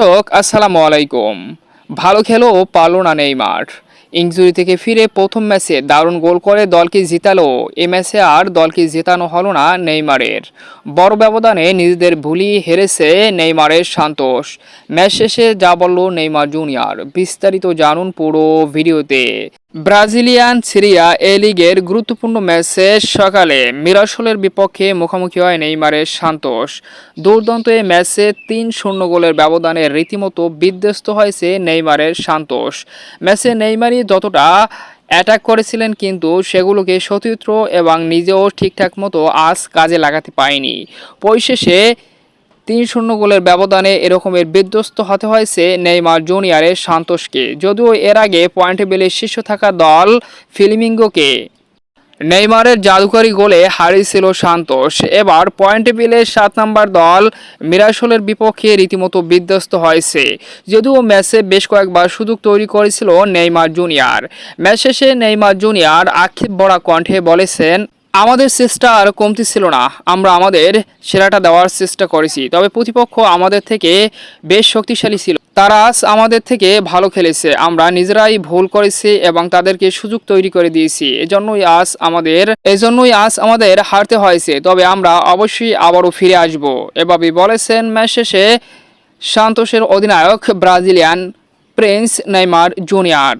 দর্শক, আসসালামু আলাইকুম। ভালো খেলো পারল না নেইমার। ইঞ্জুরি থেকে ফিরে প্রথম ম্যাচে দারুণ গোল করে দলকে জিতালো। এ ম্যাচে আর দলকে জেতানো হলো না নেইমারের। বড় ব্যবধানে নিজেদের ভুলি হেরেছে নেইমারের সান্তোষ। ম্যাচ শেষে যা বলল নেইমার জুনিয়র, বিস্তারিত জানুন পুরো ভিডিওতে। ব্রাজিলিয়ান সিরিয়া এ লিগের গুরুত্বপূর্ণ ম্যাচে সকালে মিরাসলের বিপক্ষে মুখোমুখি হয় নেইমারের সান্তোষ দুর্দান্ত এই ম্যাচে তিন শূন্য গোলের ব্যবধানে রীতিমতো বিধ্বস্ত হয়েছে নেইমারের সান্তোষ ম্যাচে নেইমারই যতটা অ্যাটাক করেছিলেন কিন্তু সেগুলোকে সতীর্থ এবং নিজেও ঠিকঠাক মতো আজ কাজে লাগাতে পারেনি। পরিশেষে তিন শূন্য গোলের ব্যবধানে এরকমের বিধ্বস্ত হতে হয়েছে নেইমার জুনিয়রের সান্তোষকে। যদিও এর আগে পয়েন্ট টেবিলে শীর্ষ থাকা দল ফিলিমিঙ্গোকে। নেইমারের জাদুকরি গোলে হারিয়েছিল সান্তোষ। এবার পয়েন্ট টেবিলের সাত নম্বর দল মিরাসলের বিপক্ষে রীতিমতো বিধ্বস্ত হয়েছে যদিও ম্যাচে বেশ কয়েকবার সুযোগ তৈরি করেছিল নেইমার জুনিয়র। ম্যাচ শেষে নেইমার জুনিয়র আক্ষেপ বড়া কণ্ঠে বলেছেন আমাদের চেষ্টা আর কমতি ছিল না। আমরা আমাদের সেরাটা দেওয়ার চেষ্টা করেছি, তবে প্রতিপক্ষ আমাদের থেকে বেশ শক্তিশালী ছিল। তারা আমাদের থেকে ভালো খেলেছে। আমরা নিজেরাই ভুল করেছি এবং তাদেরকে সুযোগ তৈরি করে দিয়েছি। এজন্যই আজ আমাদের, এজন্যই আজ আমাদের হারতে হয়েছে। তবে আমরা অবশ্যই আবারও ফিরে আসব। এভাবে বলেছেন ম্যাচ শেষে সান্তোষের অধিনায়ক ব্রাজিলিয়ান প্রিন্স নেইমার জুনিয়র।